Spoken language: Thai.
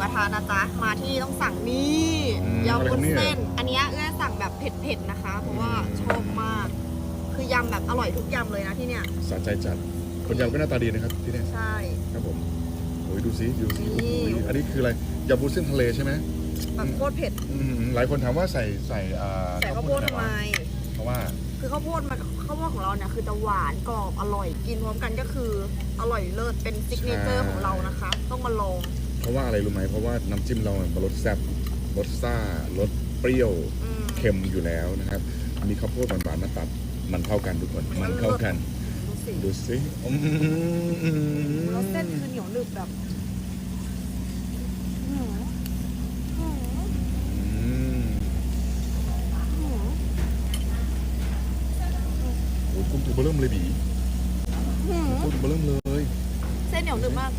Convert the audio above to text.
กระทะนะจ๊ะ มาที่นี่ต้องสั่งนี่อืมยำอะไรควุ้รับนเนี่ยเส้น อันเนี้ยเอื้อสั่งแบบเผ็ดๆนะคะ เพราะว่าอืมชอบมาก คือยำแบบอร่อยทุกยำเลยนะที่เนี่ย สะใจจัด คนยำก็หน้าตาดีนะครับที่เนี่ยใช่ ครับผมโอ้ยดูสิดูสินี่ โอ้ยอันนี้คืออะไรยำบุ้นเส้นทะเลใช่ไหมแบบโคตรเผ็ด อืมหลายคนถามว่าใส่ใส่อ่าใส่ข้าวโพดทำไม เพราะว่า คือข้าวโพดมันข้าวโพดของเราเนี่ยคือจะหวานกรอบอร่อยกินพร้อมกันก็คืออร่อยเลิศเป็นซิกเนเจอร์ของเรานะคะ ต้องมาลองเพ ราะว่าอะไรรู้ไหมเพราะว่าน้ำจิ้มเราเนี่ยรสแซ่บรสซ่ารสเปรี้ยวอืมเค็มอยู่แล้วนะครับมีข้าวโพดหวานๆมาตัดมันเข้ากันทุกคนมันเข้ากัน ดูสิดูสิอืมแล้วเส้นคือเหนียวหนึบแบบอื้อหืออื้อหืออืมอื้อหือโอ้ยกุ้งตัวเบอร์เริ่มเลยบีอื้อหือกุ้งตัวเบอร์เริ่มเลย เส้นเหนียวหนึบมาก